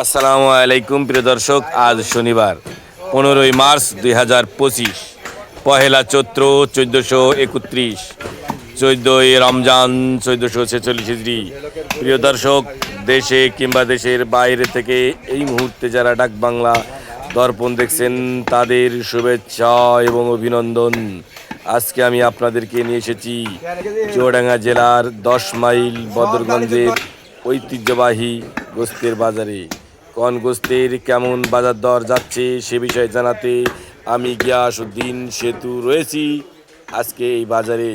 আসসালামু আলাইকুম, প্রিয় দর্শক, আজ শনিবার, পনেরোই মার্চ দুই হাজার পঁচিশ, পহেলা চৈত্র চোদ্দোশো একত্রিশ, চোদ্দোই রমজান চোদ্দোশো ছেচল্লিশ হিজড়ি প্রিয় দর্শক, দেশে কিংবা দেশের বাইরে থেকে এই মুহূর্তে যারা ডাক বাংলা দর্পণ দেখছেন, তাদের শুভেচ্ছা এবং অভিনন্দন। আজকে আমি আপনাদেরকে নিয়ে এসেছি চুয়াডাঙ্গা জেলার দশ মাইল বদরগঞ্জের ঐতিহ্যবাহী গোস্তের বাজারে। কোন গোস্তের কেমন বাজার দর যাচ্ছে সে বিষয়ে জানাতে আমি গিয়াসউদ্দিন সেতু রয়েছি আজকে এই বাজারে।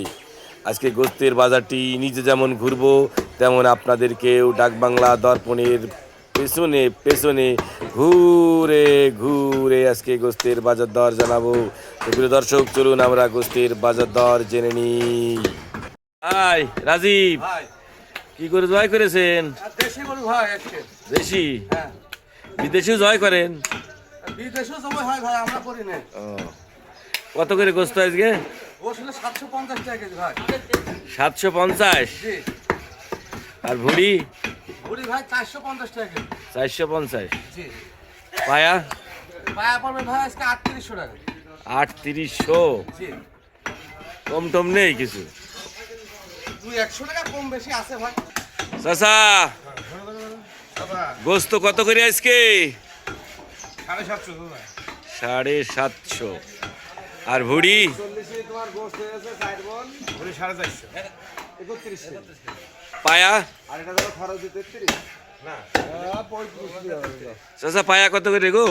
আজকে গোস্তের বাজারটি নিজে যেমন ঘুরবো তেমন আপনাদেরকেও ডাকবাংলা দর্পণের পেছনে পেছনে ঘুরে ঘুরে আজকে গোস্তের বাজার দর জানাব। প্রিয় দর্শক চলুন আমরা গোস্তের বাজার দর জেনে নিই। হাই রাজীব ভাই। কি করে জয় করেছেন? দেশি বিদেশেও জয় করেন। বিদেশেও সবাই হয় ভাই আমরা করি না। কত করে গোস্ত আজকে? সাতশো পঞ্চাশ আর ভুড়ি? ভাই চারশো পঞ্চাশ টাকা চারশো পঞ্চাশ। পায়া? পায়া পড়বে ভাই আজকে আটত্রিশশো টাকা। আটত্রিশশো? কম টম নেই কিছু? দুই একশো টাকা কম বেশি আছে ভাই। চাচা গোস্ত কত করে আজকে? সাড়ে সাতশো আর ভুড়ি? পায়া? চাচা পায়া কত করে গো?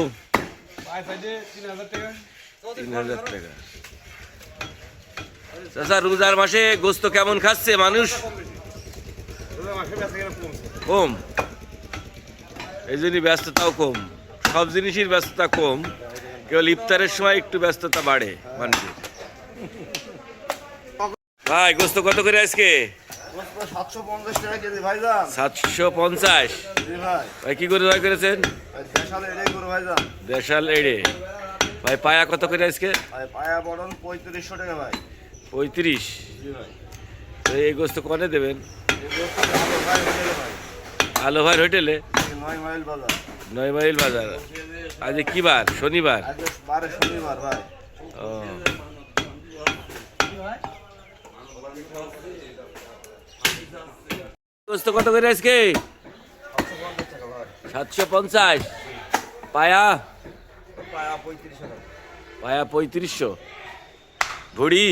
তিন হাজার টাকা। চাচা রোজার মাসে গোস্ত কেমন খাচ্ছে মানুষ? কম? এই জন্যই ব্যস্ততাও কম। সব জিনিসের ব্যস্ততা কম। কেবল ইফতারের সময় একটু ব্যস্ততা বাড়ে মানুষের। ভাই গোস্ত কত করে আজকে? সাতশো পঞ্চাশ ভাই। কি করে জয় করেছেন? দেশালে এড়ে ভাই পায়া কত করে আজকে? ভাই পায়া বড়ন পঁয়ত্রিশশো টাকা ভাই। পঁয়ত্রিশ? ভাই। এই গোস্ত কনে দেবেন? আলো ভাই হোটেলে? নয় মাইল বাজার। নয় মাইল বাজার। আজ কি বার? শনিবার? আজ বারে শনিবার ভাই। ও। গোস্ত কত করে আজকে? সাতশো পঞ্চাশ। পায়া? পায়া পঁয়ত্রিশশো। ভুড়ি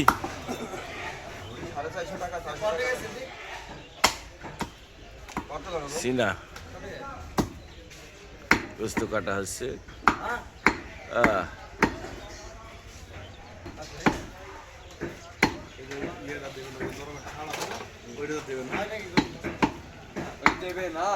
সিনা। গোস্ত কাটা হচ্ছে। দেবে না।